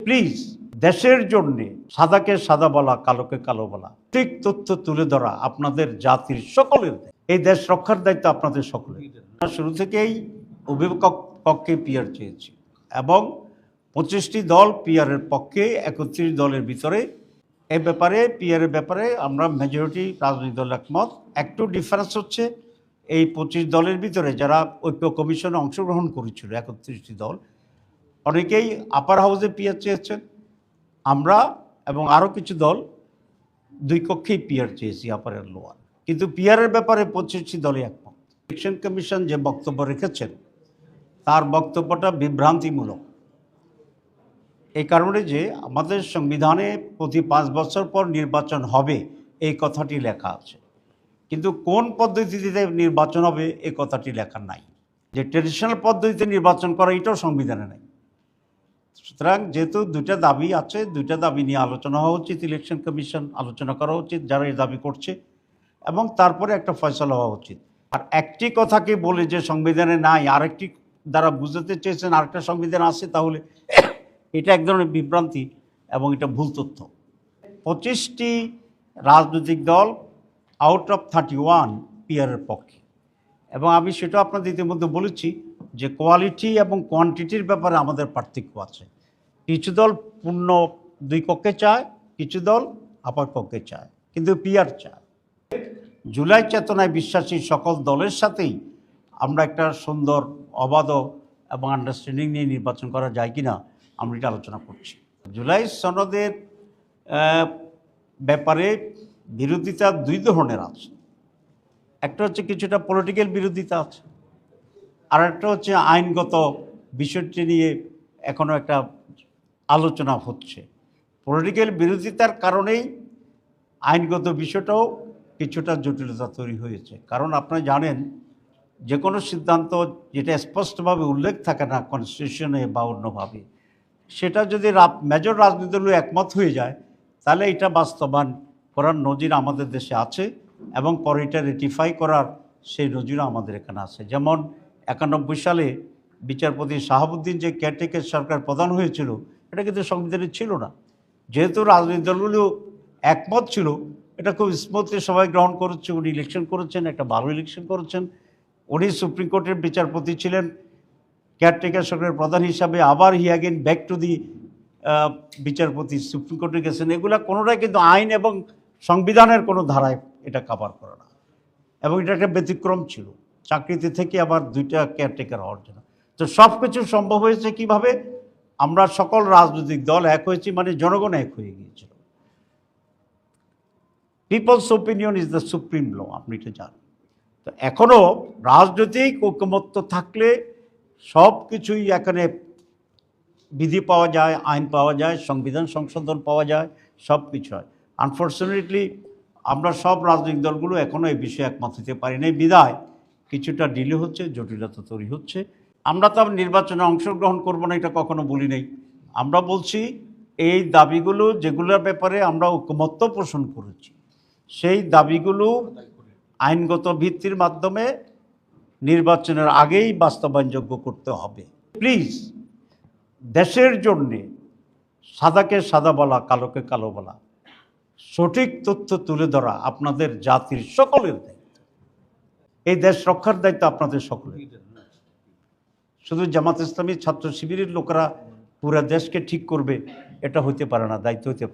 Please দেশের জন্যে সাদাকে সাদা বলা, কালোকে কালো বলা, ঠিক তথ্য তুলে ধরা আপনাদের জাতির সকলের এই দেশ রক্ষার দায়িত্ব আপনাদের সকলের। শুরু থেকেই অভিভাবক পক্ষে পিয়ার চেয়েছি এবং পঁচিশটি দল পিয়ারের পক্ষে একত্রিশ দলের ভিতরে। এ ব্যাপারে পিয়ারের ব্যাপারে আমরা মেজরিটি রাজনৈতিক দল একমত। একটু ডিফারেন্স হচ্ছে এই পঁচিশ দলের ভিতরে যারা ঐক্য কমিশনে অংশগ্রহণ করেছিল, একত্রিশটি দল। অনেকেই আপার হাউসে পিয়ার চেয়েছেন। আমরা এবং আরও কিছু দল দুই কক্ষেই পিয়ার চেয়েছি আপার আর লোয়ার কিন্তু পিয়ারের ব্যাপারে পঁচিশটি দলে একমত। ইলেকশন কমিশন যে বক্তব্য রেখেছেন, তার বক্তব্যটা বিভ্রান্তিমূলক। এই কারণে যে আমাদের সংবিধানে প্রতি পাঁচ বছর পর নির্বাচন হবে, এই কথাটি লেখা আছে। কিন্তু কোন পদ্ধতিতে নির্বাচন হবে এই কথাটি লেখা নাই। যে ট্রেডিশনাল পদ্ধতিতে নির্বাচন করা, এটাও সংবিধানে নাই। সুতরাং যেহেতু দুইটা দাবি আছে, দুইটা দাবি নিয়ে আলোচনা হওয়া উচিত ইলেকশন কমিশন আলোচনা করা উচিত, যারা এই দাবি করছে, এবং তারপরে একটা ফয়সলা হওয়া উচিত। আর একটি কথাকে বলে যে সংবিধানে নাই, আরেকটি দ্বারা বুঝাতে চেয়েছেন, আরেকটা সংবিধান আছে, তাহলে এটা এক ধরনের বিভ্রান্তি এবং এটা ভুল তথ্য। পঁচিশটি রাজনৈতিক দল আউট অফ থার্টি ওয়ান পিয়ারের পক্ষে। এবং আমি সেটা আপনাদের ইতিমধ্যে বলেছি যে কোয়ালিটি এবং কোয়ান্টিটির ব্যাপারে আমাদের পার্থক্য আছে। কিছু দল পূর্ণ দুই পক্ষে চায়, কিছু দল আপার পক্ষে চায়, কিন্তু পিয়ার চায়। জুলাই চেতনায় বিশ্বাসী সকল দলের সাথেই আমরা একটা সুন্দর, অবাধ এবং আন্ডারস্ট্যান্ডিং নিয়ে নির্বাচন করা যায় কি না আমরা এটা আলোচনা করছি। জুলাই সনদের ব্যাপারে বিরোধিতা দুই ধরনের আছে। একটা হচ্ছে কিছুটা পলিটিক্যাল বিরোধিতা আছে আর একটা হচ্ছে আইনগত বিষয়টি নিয়ে এখনও একটা আলোচনা হচ্ছে। পলিটিক্যাল বিরোধিতার কারণেই আইনগত বিষয়টাও কিছুটা জটিলতা তৈরি হয়েছে। কারণ আপনারা জানেন যে কোনো সিদ্ধান্ত যেটা স্পষ্টভাবে উল্লেখ থাকে না কনস্টিটিউশনে বা অন্যভাবে, সেটা যদি মেজর রাজনীতি দল একমত হয়ে যায়, তাহলে এটা বাস্তবায়ন করার নজির আমাদের দেশে আছে এবং পরে এটা রেটিফাই করার সেই নজিরও আমাদের এখানে আছে। যেমন একানব্বই সালে বিচারপতি শাহাবুদ্দিন যে কেয়ারটেকার সরকার প্রধান হয়েছিল এটা কিন্তু সংবিধানে ছিল না। যেহেতু রাজনৈতিক দলগুলো একমত ছিল, এটা খুব স্মুথলি সবাই গ্রহণ করেছে, উনি ইলেকশন করেছেন, একটা ভালো ইলেকশন করেছেন। উনি সুপ্রিম কোর্টের বিচারপতি ছিলেন কেয়ারটেকার সরকারের প্রধান হিসাবে, আবার he again back to the বিচারপতি, সুপ্রিম কোর্টে গেছেন। এগুলা কোনোটাই কিন্তু আইন এবং সংবিধানের কোনো ধারায় এটা কাভার করে না। এবং এটা একটা ব্যতিক্রম ছিল। চাকরিতে থেকে আবার দুইটা কেয়ারটেকার হওয়ার জন্য। তো সব কিছু সম্ভব হয়েছে কীভাবে? আমরা সকল রাজনৈতিক দল এক হয়েছি মানে জনগণ এক হয়ে গিয়েছিল। People's opinion is the supreme law আপনি এটা জানেন। তো এখনও রাজনৈতিক ঐকমত্য থাকলে সব কিছুই এখানে বিধি পাওয়া যায়, আইন পাওয়া যায়, সংবিধান সংশোধন পাওয়া যায়, সব কিছু হয়। আনফর্চুনেটলি আমরা সব রাজনৈতিক দলগুলো এখনও এই বিষয়ে একমত হতে পারি নাই। বিদায়, কিছুটা ডিলে হচ্ছে, জটিলতা তৈরি হচ্ছে। আমরা তো নির্বাচনে অংশগ্রহণ করব না, এটা কখনো বলি নাই। আমরা বলছি, এই দাবিগুলো যেগুলোর ব্যাপারে আমরা ঐকমত্য পোষণ করেছি, সেই দাবিগুলো আইনগত ভিত্তির মাধ্যমে নির্বাচনের আগেই বাস্তবায়নযোগ্য করতে হবে। প্লিজ, দেশের জন্যে সাদাকে সাদা বলা, কালোকে কালো বলা, সঠিক তথ্য তুলে ধরা আপনাদের জাতির সকলের দায়িত্ব। এই দেশ রক্ষার দায়িত্ব আপনাদের সকলের। শুধু জামাত ইসলামী ছাত্র শিবিরের লোকেরা পুরা দেশকে ঠিক করবে, এটা হতে পারে না, দায়িত্ব হতে